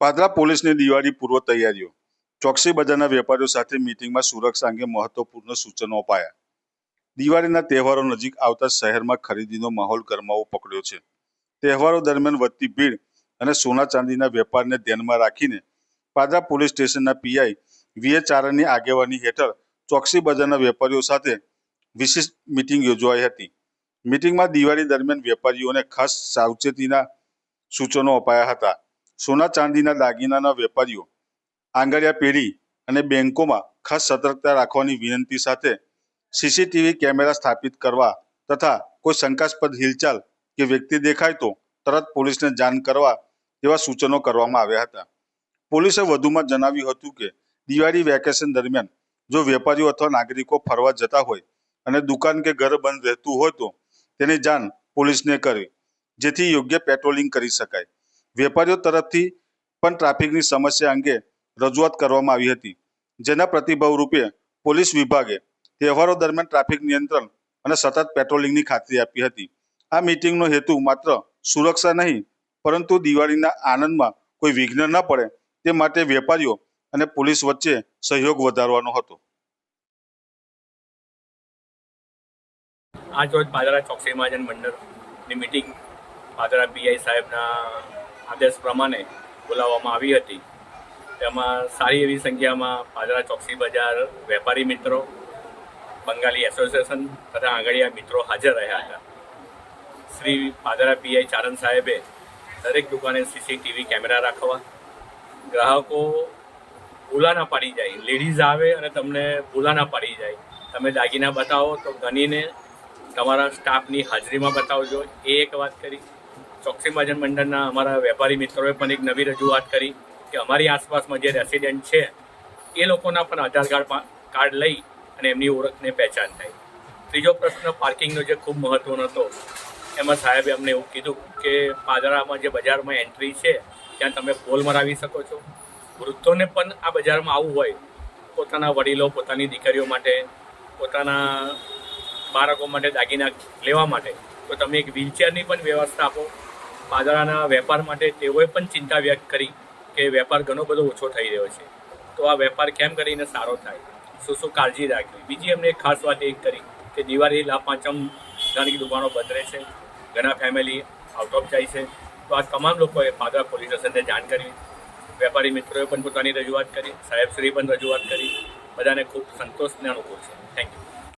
પાદરા પોલીસની દિવાળી પૂર્વ તૈયારીઓ. ચોકસી બજારના વેપારીઓ સાથે મિટિંગમાં સુરક્ષા અંગે મહત્વપૂર્ણ સૂચનો અપાયા. દિવાળીના તહેવારો નજીક આવતા શહેરમાં ખરીદીનો માહોલ ગરમાવો પકડ્યો છે. તહેવારો દરમિયાન વધતી ભીડ અને સોના ચાંદીના વેપારને ધ્યાનમાં રાખીને પાદરા પોલીસ સ્ટેશનના પીઆઈ વીએ ચારણની આગેવાની હેઠળ ચોકસી બજારના વેપારીઓ સાથે વિશિષ્ટ મિટિંગ યોજવાઈ હતી. મિટિંગમાં દિવાળી દરમિયાન વેપારીઓને ખાસ સાવચેતીના સૂચનો અપાયા હતા. સોના ચાંદીના દાગીનાના વેપારીઓ, આંગળિયા પેઢી અને બેંકોમાં ખાસ સતર્કતા રાખવાની વિનંતી સાથે સીસીટીવી કેમેરા સ્થાપિત કરવા તથા કોઈ શંકાસ્પદ હિલચાલ કે વ્યક્તિ દેખાય તો તરત પોલીસને જાણ કરવા એવા સૂચનો કરવામાં આવ્યા હતા. પોલીસે વધુમાં જણાવ્યું હતું કે, દિવાળી વેકેશન દરમિયાન જો વેપારીઓ અથવા નાગરિકો ફરવા જતા હોય અને દુકાન કે ઘર બંધ રહેતું હોય તો તેની જાણ પોલીસને કરવી, જેથી યોગ્ય પેટ્રોલિંગ કરી શકાય. વેપારીઓ તરફથી પણ ટ્રાફિકની સમસ્યા અંગે રજૂઆત કરવામાં આવી હતી, જેના પ્રતિભાવ રૂપે પોલીસ વિભાગે તહેવારો દરમિયાન ટ્રાફિક નિયંત્રણ અને સતત પેટ્રોલિંગની ખાતરી આપી હતી. આ મિટિંગનો હેતુ માત્ર સુરક્ષા નહીં, પરંતુ દિવાળીના આનંદમાં કોઈ વિઘ્ન ન પડે તે માટે વેપારીઓ અને પોલીસ વચ્ચે સહયોગ વધારવાનો હતો. આજરોજ પાદરા ચોકસી મહાજન મંડળની મિટિંગ પાદરા પીઆઈ સાહેબના આદેશ પ્રમાણે બોલાવવામાં આવી હતી. તેમાં સારી એવી સંખ્યામાં પાદરા ચોકસી બજાર, વેપારી મિત્રો, બંગાળી એસોસિએશન તથા આંગળીયા મિત્રો હાજર રહ્યા હતા. શ્રી પાદરા પીઆઈ ચારણ સાહેબે દરેક દુકાને સીસીટીવી કેમેરા રાખવા, ગ્રાહકો ભૂલા ના પાડી જાય, લેડીઝ આવે અને તમને ભૂલા ના પાડી જાય. તમે દાગીના બતાવો તો ગણીને તમારા સ્ટાફની હાજરીમાં બતાવજો. એ એક વાત કરી ચોકસી મહાજન મંડળના અમારા વેપારી મિત્રોએ પણ એક નવી રજૂઆત કરી કે અમારી આસપાસમાં જે રેસિડેન્ટ છે, એ લોકોના પણ આધાર કાર્ડ કાર્ડ લઈ અને એમની ઓળખને પહેચાન થાય. ત્રીજો પ્રશ્ન, પાર્કિંગનો જે ખૂબ મહત્વનો હતો, એમાં સાહેબે અમને એવું કીધું કે પાદરામાં જે બજારમાં એન્ટ્રી છે, ત્યાં તમે પોલ મરાવી શકો છો. વૃદ્ધોને પણ આ બજારમાં આવવું હોય, પોતાના વડીલો, પોતાની દીકરીઓ માટે, પોતાના બાળકો માટે દાગીના લેવા માટે, તો તમે એક વ્હીલચેરની પણ વ્યવસ્થા આપો. પાદરાના વેપાર માટે તેઓએ પણ ચિંતા વ્યક્ત કરી કે વેપાર ઘણો બધો ઓછો થઈ રહ્યો છે. તો આ વેપાર કેમ કરીને સારો થાય? શું શું કાળજી રાખવી? બીજી અમને એક ખાસ વાત એ કરી કે દિવાળી લાભ પાંચમ ઘણી દુકાનો બંધ રહે છે ઘણા ફેમિલી આઉટ ઓફ જાય છે. તો આ તમામ લોકોએ પાદરા પોલીસ સ્ટેશનને જાણ કરી. વેપારી મિત્રોએ પણ પોતાની રજૂઆત કરી. સાહેબશ્રી પણ રજૂઆત કરી. બધાને ખૂબ સંતોષને અનુકૂળ છે. Thank you